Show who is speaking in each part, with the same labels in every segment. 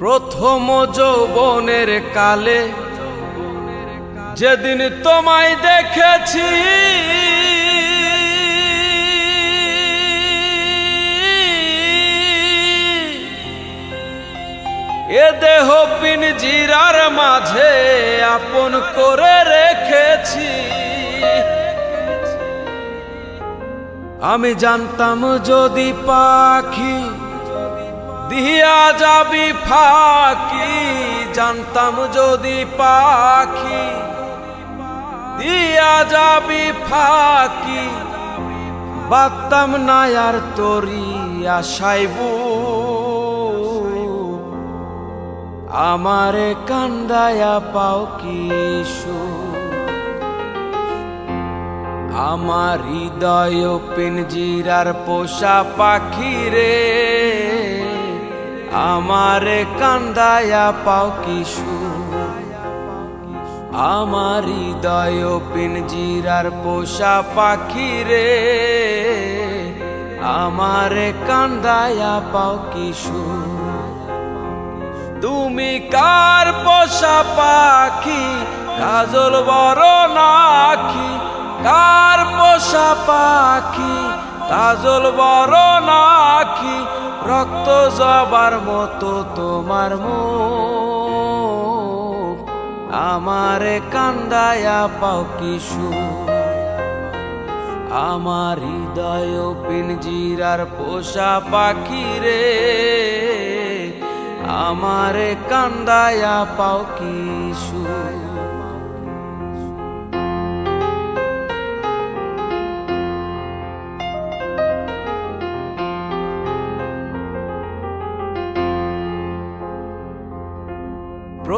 Speaker 1: প্রথম যৌবনের কালে যেদিন তোমায় দেখেছি, এ দেহ পিনজিরার মাঝে আপন করে রেখেছি। আমি জানতাম যদি পাখি দিয়া যাবি ফাঁকি, জানতাম যদি পাখি। দিয়া যাবি ফাঁকি বাতাম না আর তোরি আশাইবু আমারে কান্দায়া পাও কিশু আমার হৃদয় পিনজিরার পোষা পাখি রে। আমারে কান্দায়া পাও কিশু। আমার হৃদয় পিনজিরার পোষা পাখি রে। আমারে কান্দায়া পাও কিশু। তুমি কার পোষা পাখি? কাজল বড় নাখি কার পোষা পাখি? কাজল বড় নাখি রক্ত জবার মতো তোমার মুখ। আমারে কান্দায়া পাও কিশু আমার হৃদয় পিনজিরার পোষা পাখি রে। আমারে কান্দায়া পাও কিশু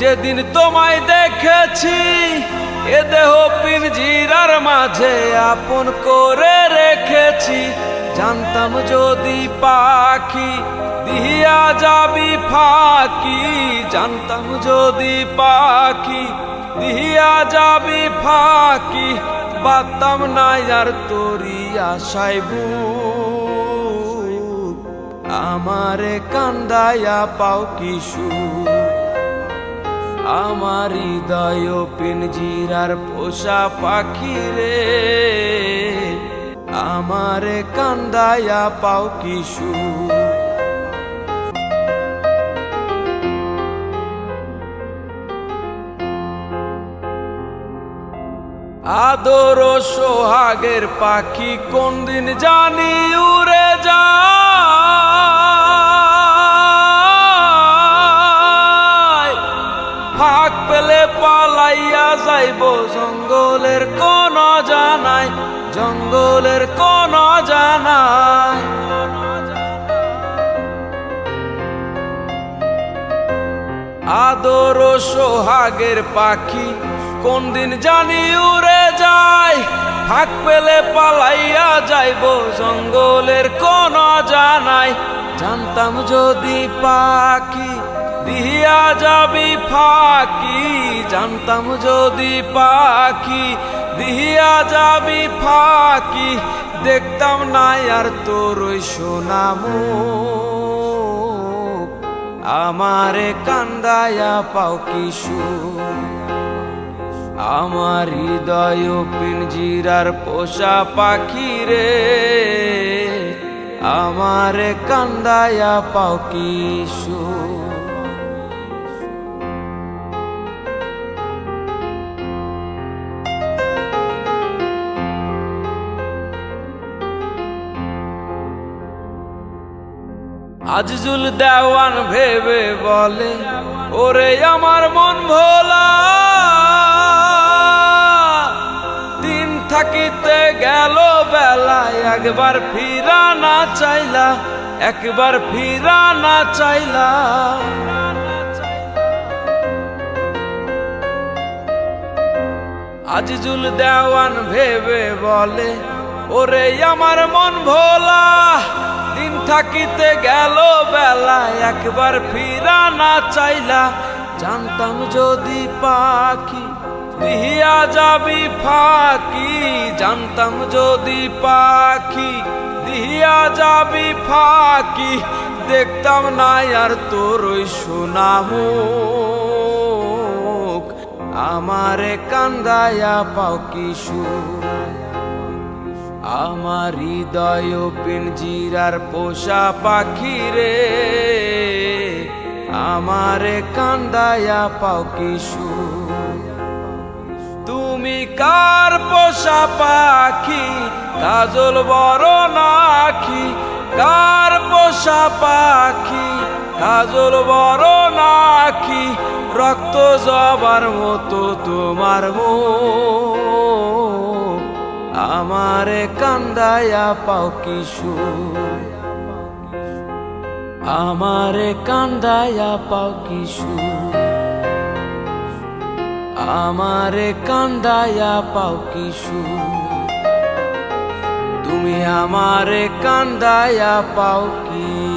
Speaker 1: যেদিন তোমায় দেখেছি, এ দেহ পিনজিরার মাঝে আপন করে রেখেছি। জানতাম যদি পাখি দিয়া যাবি ফাঁকি, জানতাম যদি পাখি দিয়া যাবি ফাঁকি, বাতাম না আর তোরি আশাইবু আমারে কান্দায়া পাও কিশু আমার হৃদয় পিনজিরার পোষা পাখি রে। আমারে কান্দায়া পাও কিশু আদর সোহাগের পাখি কোন দিন জানি উড়ে যায়। যাইব জঙ্গলের কোন জানাই, জঙ্গলের কোন জানাই। আদর সোহাগের পাখি কোন দিন জানি উড়ে যায় ফাঁক পেলে পালাইয়া যাইব জঙ্গলের কোন জানাই। জানতাম যদি পাখি দিয়া যাবি ফাঁকি, জানতাম যদি পাখি। দিয়া যাবি ফাঁকি, দেখতাম না আর তোর ওই সোনামু। আমারে কান্দায়া পাও কিশু আমার হৃদয় পিনজিরার পোষা পাখি রে। আমারে কান্দায়া পাও কিশু আজজুল দেওয়ান ভেবে বলে, ওরে আমার মন ভোলা, দিন থাকিতে গেল বেলা একবার ফিরা না চাইলা, একবার ফিরা না চাইলা। আজিজুল দেওয়ান ভেবে বলে, ওরে আমার মন ভোলা দিন থাকিতে গেল বেলা, একবার ফিরা না চাইলা। জানতাম যদি পাখি দিহিয়া যাবি ফাঁকি, জানতাম যদি পাখি দিহিয়া যাবি ফাঁকি, দেখতাম না আর তোর ওই সুনামুখ আমারে কান্দায়া পাও কিশোর আমার হৃদয় পিঞ্জিরার পোষা পাখি রে। আমারে কান্দায়া পাও কিশোর তুমি কার পোষা পাখি? কাজল বড় নাখি কার পোষা পাখি? কাজল বড় নাখি রক্ত জবার মতো তোমার মুখ আমারে কান্দায়া পাও কিশোর আমারে কান্দায়া পাও কিশোর আমারে কান্দায়া পাও কিশোর তুমি আমারে কান্দায়া পাও কিশোর